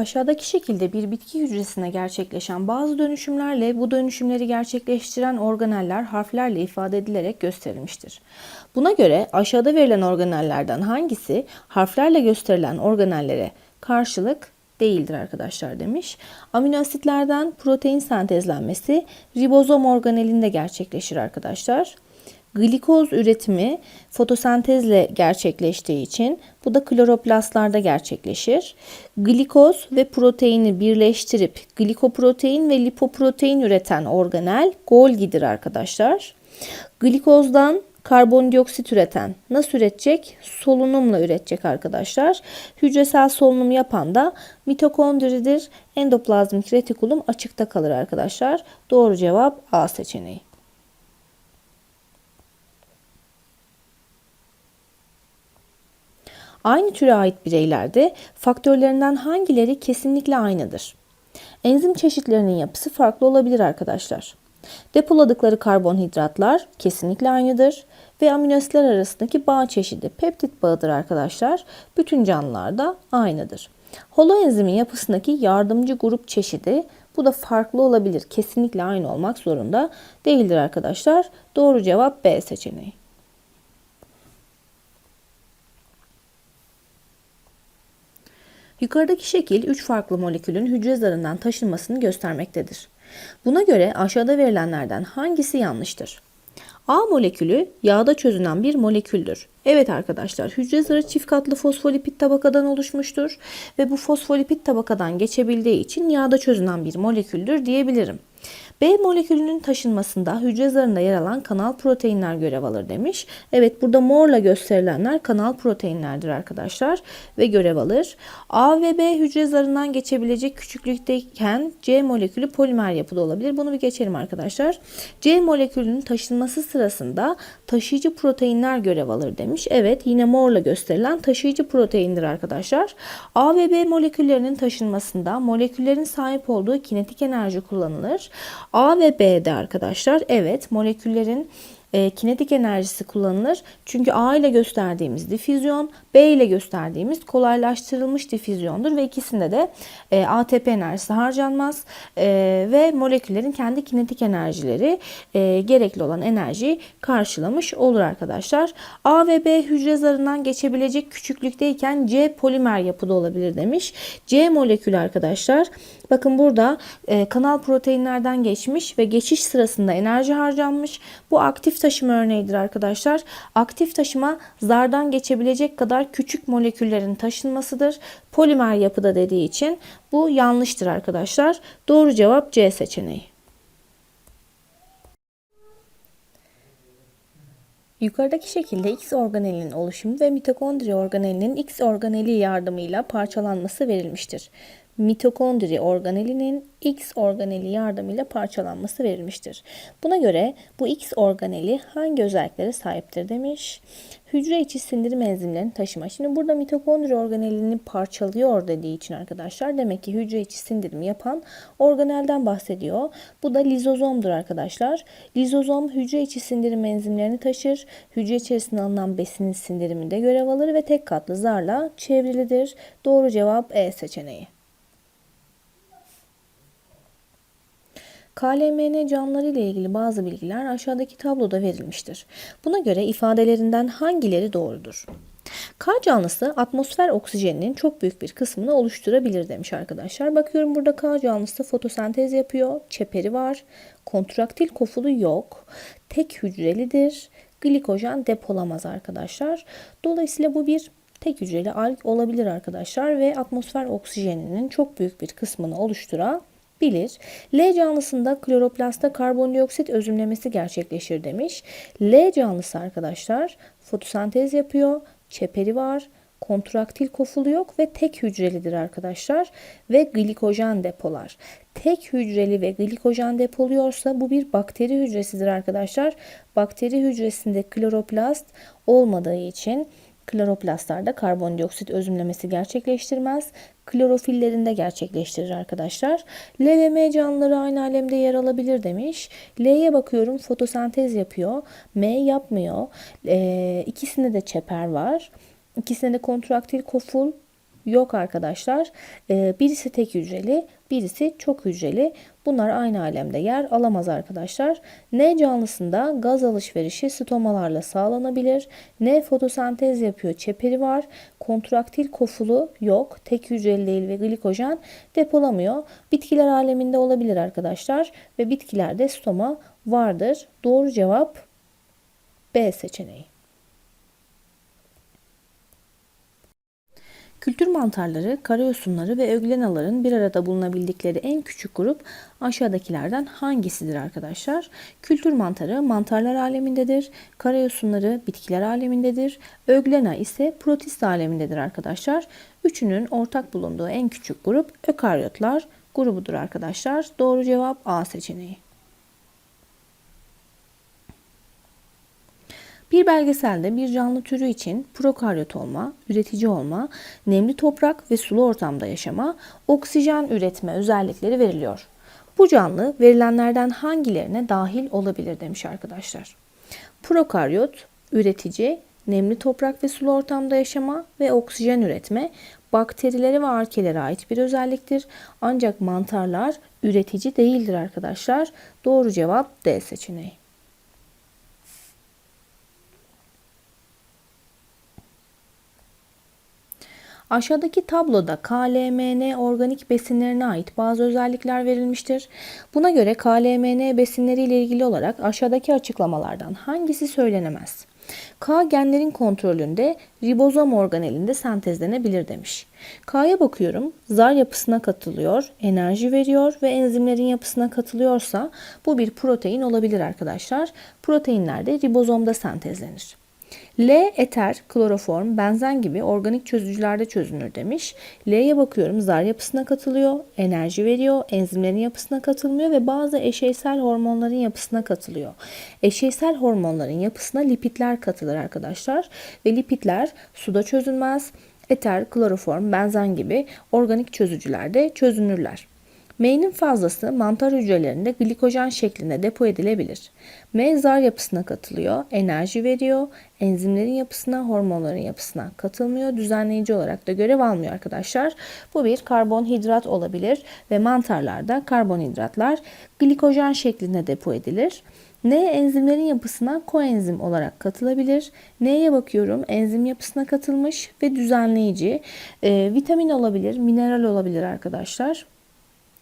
Aşağıdaki şekilde bir bitki hücresine gerçekleşen bazı dönüşümlerle bu dönüşümleri gerçekleştiren organeller harflerle ifade edilerek gösterilmiştir. Buna göre aşağıda verilen organellerden hangisi harflerle gösterilen organellere karşılık değildir arkadaşlar demiş. Amino asitlerden protein sentezlenmesi ribozom organelinde gerçekleşir arkadaşlar. Glikoz üretimi fotosentezle gerçekleştiği için bu da kloroplastlarda gerçekleşir. Glikoz ve proteini birleştirip glikoprotein ve lipoprotein üreten organel Golgi'dir arkadaşlar. Glikozdan karbondioksit üreten nasıl üretecek? Solunumla üretecek arkadaşlar. Hücresel solunum yapan da mitokondridir. Endoplazmik retikulum açıkta kalır arkadaşlar. Doğru cevap A seçeneği. Aynı türe ait bireylerde faktörlerinden hangileri kesinlikle aynıdır? Enzim çeşitlerinin yapısı farklı olabilir arkadaşlar. Depoladıkları karbonhidratlar kesinlikle aynıdır ve amino asitler arasındaki bağ çeşidi peptit bağıdır arkadaşlar. Bütün canlılarda aynıdır. Holoenzimin yapısındaki yardımcı grup çeşidi bu da farklı olabilir. Kesinlikle aynı olmak zorunda değildir arkadaşlar. Doğru cevap B seçeneği. Yukarıdaki şekil 3 farklı molekülün hücre zarından taşınmasını göstermektedir. Buna göre aşağıda verilenlerden hangisi yanlıştır? A molekülü yağda çözünen bir moleküldür. Evet arkadaşlar hücre zarı çift katlı fosfolipid tabakadan oluşmuştur ve bu fosfolipid tabakadan geçebildiği için yağda çözünen bir moleküldür diyebilirim. B molekülünün taşınmasında hücre zarında yer alan kanal proteinler görev alır demiş. Evet burada morla gösterilenler kanal proteinlerdir arkadaşlar ve görev alır. A ve B hücre zarından geçebilecek küçüklükteyken C molekülü polimer yapıda olabilir. Bunu bir geçelim arkadaşlar. C molekülünün taşınması sırasında taşıyıcı proteinler görev alır demiş. Evet yine morla gösterilen taşıyıcı proteindir arkadaşlar. A ve B moleküllerinin taşınmasında moleküllerin sahip olduğu kinetik enerji kullanılır. A ve B'de arkadaşlar evet moleküllerin e, kinetik enerjisi kullanılır. Çünkü A ile gösterdiğimiz difüzyon, B ile gösterdiğimiz kolaylaştırılmış difüzyondur ve ikisinde de e, ATP enerjisi harcanmaz e, ve moleküllerin kendi kinetik enerjileri e, gerekli olan enerjiyi karşılamış olur arkadaşlar. A ve B hücre zarından geçebilecek küçüklükteyken C polimer yapıda olabilir demiş. C molekülü arkadaşlar bakın burada e, kanal proteinlerden geçmiş ve geçiş sırasında enerji harcanmış. Bu aktif taşıma örneğidir arkadaşlar. Aktif taşıma zardan geçebilecek kadar küçük moleküllerin taşınmasıdır. Polimer yapıda dediği için bu yanlıştır arkadaşlar. Doğru cevap C seçeneği. Yukarıdaki şekilde X organelinin oluşumu ve mitokondri organelinin X organeli yardımıyla parçalanması verilmiştir mitokondri organelinin X organeli yardımıyla parçalanması verilmiştir. Buna göre bu X organeli hangi özelliklere sahiptir demiş. Hücre içi sindirim enzimlerini taşıma. Şimdi burada mitokondri organelini parçalıyor dediği için arkadaşlar demek ki hücre içi sindirimi yapan organelden bahsediyor. Bu da lizozomdur arkadaşlar. Lizozom hücre içi sindirim enzimlerini taşır. Hücre içerisinde alınan besinin sindiriminde görev alır ve tek katlı zarla çevrilidir. Doğru cevap E seçeneği. KLMN canlıları ile ilgili bazı bilgiler aşağıdaki tabloda verilmiştir. Buna göre ifadelerinden hangileri doğrudur? K canlısı atmosfer oksijeninin çok büyük bir kısmını oluşturabilir demiş arkadaşlar. Bakıyorum burada K canlısı fotosentez yapıyor. Çeperi var. Kontraktil kofulu yok. Tek hücrelidir. Glikojen depolamaz arkadaşlar. Dolayısıyla bu bir tek hücreli alg olabilir arkadaşlar ve atmosfer oksijeninin çok büyük bir kısmını oluşturabilir bilir. L canlısında kloroplastta karbondioksit özümlemesi gerçekleşir demiş. L canlısı arkadaşlar fotosentez yapıyor. Çeperi var. Kontraktil kofulu yok ve tek hücrelidir arkadaşlar ve glikojen depolar. Tek hücreli ve glikojen depoluyorsa bu bir bakteri hücresidir arkadaşlar. Bakteri hücresinde kloroplast olmadığı için Kloroplastlarda karbondioksit özümlemesi gerçekleştirmez. Klorofillerinde gerçekleştirir arkadaşlar. L ve M canlıları aynı alemde yer alabilir demiş. L'ye bakıyorum fotosentez yapıyor. M yapmıyor. E, ikisinde de çeper var. İkisinde de kontraktil koful Yok arkadaşlar. Ee, birisi tek hücreli, birisi çok hücreli. Bunlar aynı alemde yer alamaz arkadaşlar. Ne canlısında gaz alışverişi stomalarla sağlanabilir. Ne fotosentez yapıyor çeperi var. Kontraktil kofulu yok. Tek hücreli değil ve glikojen depolamıyor. Bitkiler aleminde olabilir arkadaşlar. Ve bitkilerde stoma vardır. Doğru cevap B seçeneği. Kültür mantarları, karayosunları ve öglenaların bir arada bulunabildikleri en küçük grup aşağıdakilerden hangisidir arkadaşlar? Kültür mantarı mantarlar alemindedir. Karayosunları bitkiler alemindedir. Öglena ise protist alemindedir arkadaşlar. Üçünün ortak bulunduğu en küçük grup ökaryotlar grubudur arkadaşlar. Doğru cevap A seçeneği. Bir belgeselde bir canlı türü için prokaryot olma, üretici olma, nemli toprak ve sulu ortamda yaşama, oksijen üretme özellikleri veriliyor. Bu canlı verilenlerden hangilerine dahil olabilir demiş arkadaşlar. Prokaryot, üretici, nemli toprak ve sulu ortamda yaşama ve oksijen üretme bakterilere ve arkelere ait bir özelliktir. Ancak mantarlar üretici değildir arkadaşlar. Doğru cevap D seçeneği. Aşağıdaki tabloda KLMN organik besinlerine ait bazı özellikler verilmiştir. Buna göre KLMN besinleri ile ilgili olarak aşağıdaki açıklamalardan hangisi söylenemez? K genlerin kontrolünde ribozom organelinde sentezlenebilir demiş. K'ya bakıyorum. Zar yapısına katılıyor, enerji veriyor ve enzimlerin yapısına katılıyorsa bu bir protein olabilir arkadaşlar. Proteinler de ribozomda sentezlenir. L eter, kloroform, benzen gibi organik çözücülerde çözünür demiş. L'ye bakıyorum zar yapısına katılıyor, enerji veriyor, enzimlerin yapısına katılmıyor ve bazı eşeysel hormonların yapısına katılıyor. Eşeysel hormonların yapısına lipitler katılır arkadaşlar ve lipitler suda çözünmez. Eter, kloroform, benzen gibi organik çözücülerde çözünürler. M'nin fazlası mantar hücrelerinde glikojen şeklinde depo edilebilir. M zar yapısına katılıyor, enerji veriyor, enzimlerin yapısına, hormonların yapısına katılmıyor, düzenleyici olarak da görev almıyor arkadaşlar. Bu bir karbonhidrat olabilir ve mantarlarda karbonhidratlar glikojen şeklinde depo edilir. N enzimlerin yapısına koenzim olarak katılabilir. N'ye bakıyorum enzim yapısına katılmış ve düzenleyici. E, vitamin olabilir, mineral olabilir arkadaşlar.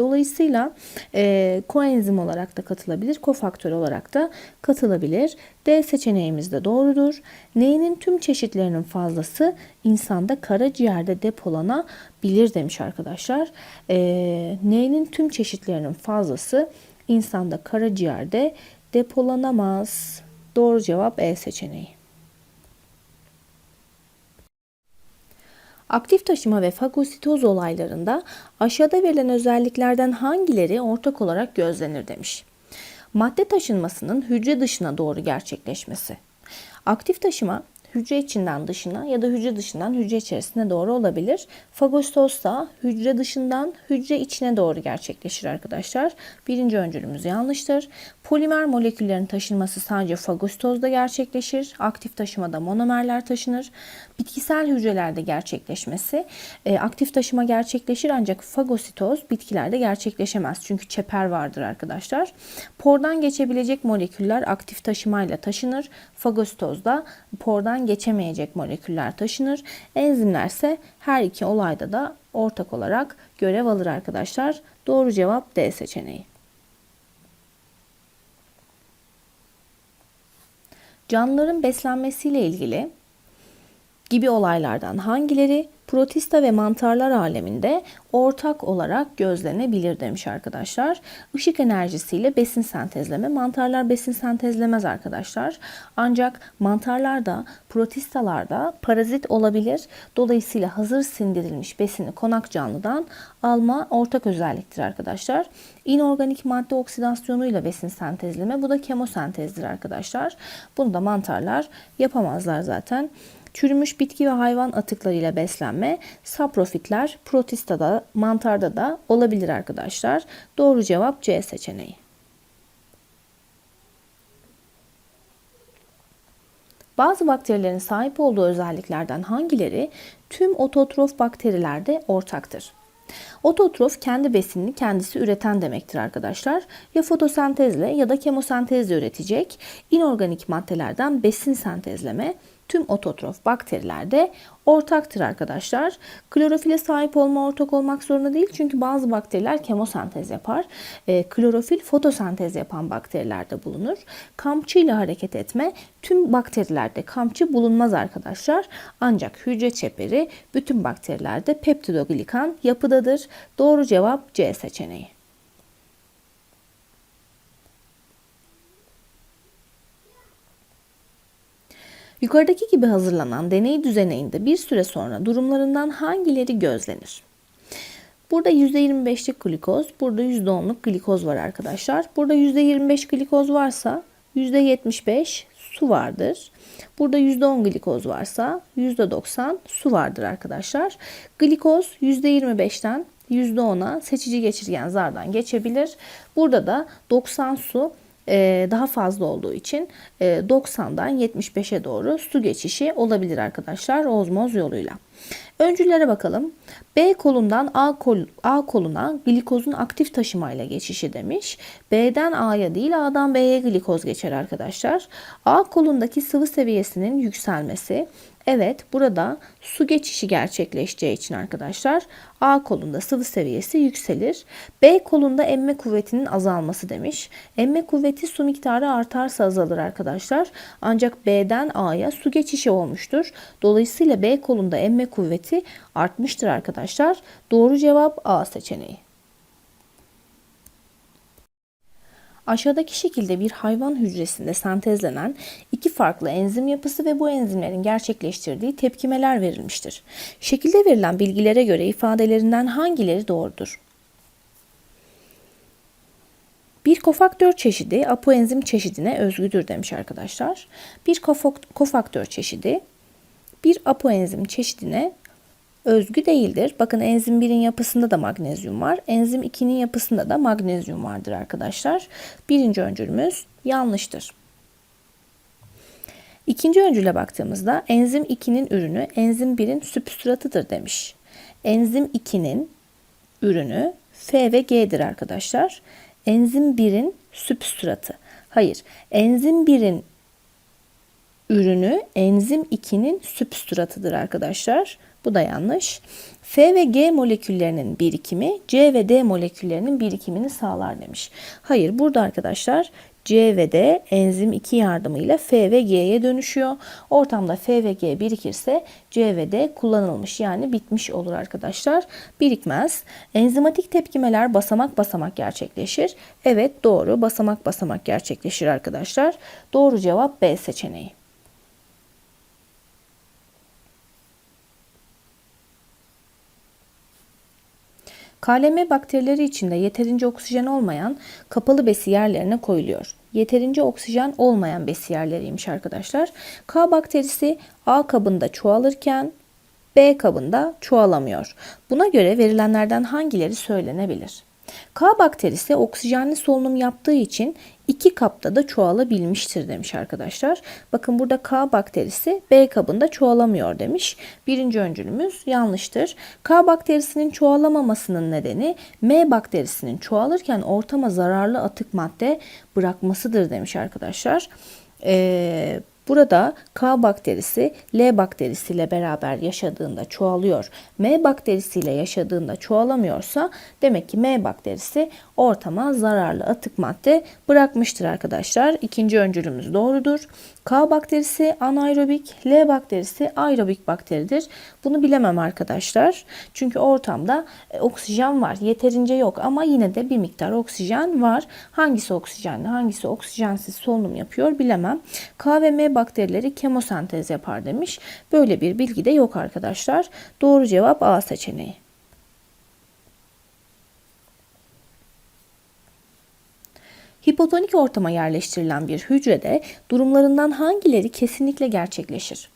Dolayısıyla e, koenzim olarak da katılabilir, kofaktör olarak da katılabilir. D seçeneğimiz de doğrudur. N'nin tüm çeşitlerinin fazlası insanda karaciğerde depolanabilir demiş arkadaşlar. E, N'nin tüm çeşitlerinin fazlası insanda karaciğerde depolanamaz. Doğru cevap E seçeneği. Aktif taşıma ve fagositoz olaylarında aşağıda verilen özelliklerden hangileri ortak olarak gözlenir demiş. Madde taşınmasının hücre dışına doğru gerçekleşmesi. Aktif taşıma hücre içinden dışına ya da hücre dışından hücre içerisine doğru olabilir. Fagositoz da hücre dışından hücre içine doğru gerçekleşir arkadaşlar. Birinci öncülümüz yanlıştır. Polimer moleküllerin taşınması sadece fagositozda gerçekleşir. Aktif taşımada monomerler taşınır. Bitkisel hücrelerde gerçekleşmesi e, aktif taşıma gerçekleşir ancak fagositoz bitkilerde gerçekleşemez. Çünkü çeper vardır arkadaşlar. Pordan geçebilecek moleküller aktif taşımayla taşınır. Fagositozda pordan geçemeyecek moleküller taşınır. Enzimler ise her iki olayda da ortak olarak görev alır arkadaşlar. Doğru cevap D seçeneği. Canlıların beslenmesiyle ilgili gibi olaylardan hangileri protista ve mantarlar aleminde ortak olarak gözlenebilir demiş arkadaşlar. Işık enerjisiyle besin sentezleme. Mantarlar besin sentezlemez arkadaşlar. Ancak mantarlarda, protistalarda parazit olabilir. Dolayısıyla hazır sindirilmiş besini konak canlıdan alma ortak özelliktir arkadaşlar. İnorganik madde oksidasyonuyla besin sentezleme. Bu da kemosentezdir arkadaşlar. Bunu da mantarlar yapamazlar zaten. Çürümüş bitki ve hayvan atıklarıyla beslenme saprofitler protistada, mantarda da olabilir arkadaşlar. Doğru cevap C seçeneği. Bazı bakterilerin sahip olduğu özelliklerden hangileri tüm ototrof bakterilerde ortaktır? Ototrof kendi besinini kendisi üreten demektir arkadaşlar. Ya fotosentezle ya da kemosentezle üretecek inorganik maddelerden besin sentezleme tüm ototrof bakterilerde ortaktır arkadaşlar. Klorofile sahip olma ortak olmak zorunda değil. Çünkü bazı bakteriler kemosentez yapar. E, klorofil fotosentez yapan bakterilerde bulunur. Kamçı ile hareket etme tüm bakterilerde kamçı bulunmaz arkadaşlar. Ancak hücre çeperi bütün bakterilerde peptidoglikan yapıdadır. Doğru cevap C seçeneği. Yukarıdaki gibi hazırlanan deney düzeneğinde bir süre sonra durumlarından hangileri gözlenir? Burada %25'lik glikoz, burada %10'luk glikoz var arkadaşlar. Burada %25 glikoz varsa %75 su vardır. Burada %10 glikoz varsa %90 su vardır arkadaşlar. Glikoz %25'ten %10'a seçici geçirgen zardan geçebilir. Burada da 90 su daha fazla olduğu için 90'dan e, 75'e doğru su geçişi olabilir arkadaşlar ozmoz yoluyla. Öncüllere bakalım. B kolundan A, kol, A koluna glikozun aktif taşımayla geçişi demiş. B'den A'ya değil A'dan B'ye glikoz geçer arkadaşlar. A kolundaki sıvı seviyesinin yükselmesi. Evet burada su geçişi gerçekleşeceği için arkadaşlar A kolunda sıvı seviyesi yükselir. B kolunda emme kuvvetinin azalması demiş. Emme kuvveti su miktarı artarsa azalır arkadaşlar. Ancak B'den A'ya su geçişi olmuştur. Dolayısıyla B kolunda emme kuvveti artmıştır arkadaşlar. Doğru cevap A seçeneği. Aşağıdaki şekilde bir hayvan hücresinde sentezlenen iki farklı enzim yapısı ve bu enzimlerin gerçekleştirdiği tepkimeler verilmiştir. Şekilde verilen bilgilere göre ifadelerinden hangileri doğrudur? Bir kofaktör çeşidi apoenzim çeşidine özgüdür demiş arkadaşlar. Bir kofaktör çeşidi bir apoenzim çeşidine özgü değildir. Bakın enzim 1'in yapısında da magnezyum var. Enzim 2'nin yapısında da magnezyum vardır arkadaşlar. Birinci öncülümüz yanlıştır. İkinci öncüle baktığımızda enzim 2'nin ürünü enzim 1'in sübstratıdır demiş. Enzim 2'nin ürünü F ve G'dir arkadaşlar. Enzim 1'in sübstratı. Hayır, enzim 1'in ürünü enzim 2'nin sübstratıdır arkadaşlar. Bu da yanlış. F ve G moleküllerinin birikimi C ve D moleküllerinin birikimini sağlar demiş. Hayır burada arkadaşlar C ve D enzim 2 yardımıyla F ve G'ye dönüşüyor. Ortamda F ve G birikirse C ve D kullanılmış yani bitmiş olur arkadaşlar. Birikmez. Enzimatik tepkimeler basamak basamak gerçekleşir. Evet doğru basamak basamak gerçekleşir arkadaşlar. Doğru cevap B seçeneği. KLM bakterileri içinde yeterince oksijen olmayan kapalı besi yerlerine koyuluyor. Yeterince oksijen olmayan besi yerleriymiş arkadaşlar. K bakterisi A kabında çoğalırken B kabında çoğalamıyor. Buna göre verilenlerden hangileri söylenebilir? K bakterisi oksijenli solunum yaptığı için iki kapta da çoğalabilmiştir demiş arkadaşlar. Bakın burada K bakterisi B kabında çoğalamıyor demiş. Birinci öncülümüz yanlıştır. K bakterisinin çoğalamamasının nedeni M bakterisinin çoğalırken ortama zararlı atık madde bırakmasıdır demiş arkadaşlar. Ee, Burada K bakterisi L bakterisiyle beraber yaşadığında çoğalıyor. M bakterisiyle yaşadığında çoğalamıyorsa demek ki M bakterisi ortama zararlı atık madde bırakmıştır arkadaşlar. İkinci öncülümüz doğrudur. K bakterisi anaerobik, L bakterisi aerobik bakteridir. Bunu bilemem arkadaşlar. Çünkü ortamda e, oksijen var. Yeterince yok ama yine de bir miktar oksijen var. Hangisi oksijenli, hangisi oksijensiz solunum yapıyor bilemem. K ve M bakterileri kemosentez yapar demiş. Böyle bir bilgi de yok arkadaşlar. Doğru cevap A seçeneği. Hipotonik ortama yerleştirilen bir hücrede durumlarından hangileri kesinlikle gerçekleşir?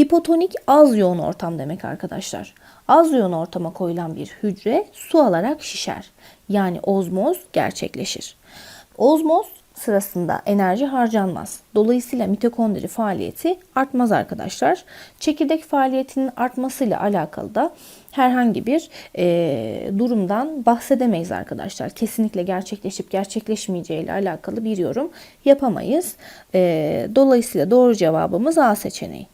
Hipotonik az yoğun ortam demek arkadaşlar. Az yoğun ortama koyulan bir hücre su alarak şişer. Yani ozmoz gerçekleşir. Ozmoz sırasında enerji harcanmaz. Dolayısıyla mitokondri faaliyeti artmaz arkadaşlar. Çekirdek faaliyetinin artmasıyla alakalı da herhangi bir e, durumdan bahsedemeyiz arkadaşlar. Kesinlikle gerçekleşip gerçekleşmeyeceği ile alakalı bir yorum yapamayız. E, dolayısıyla doğru cevabımız A seçeneği.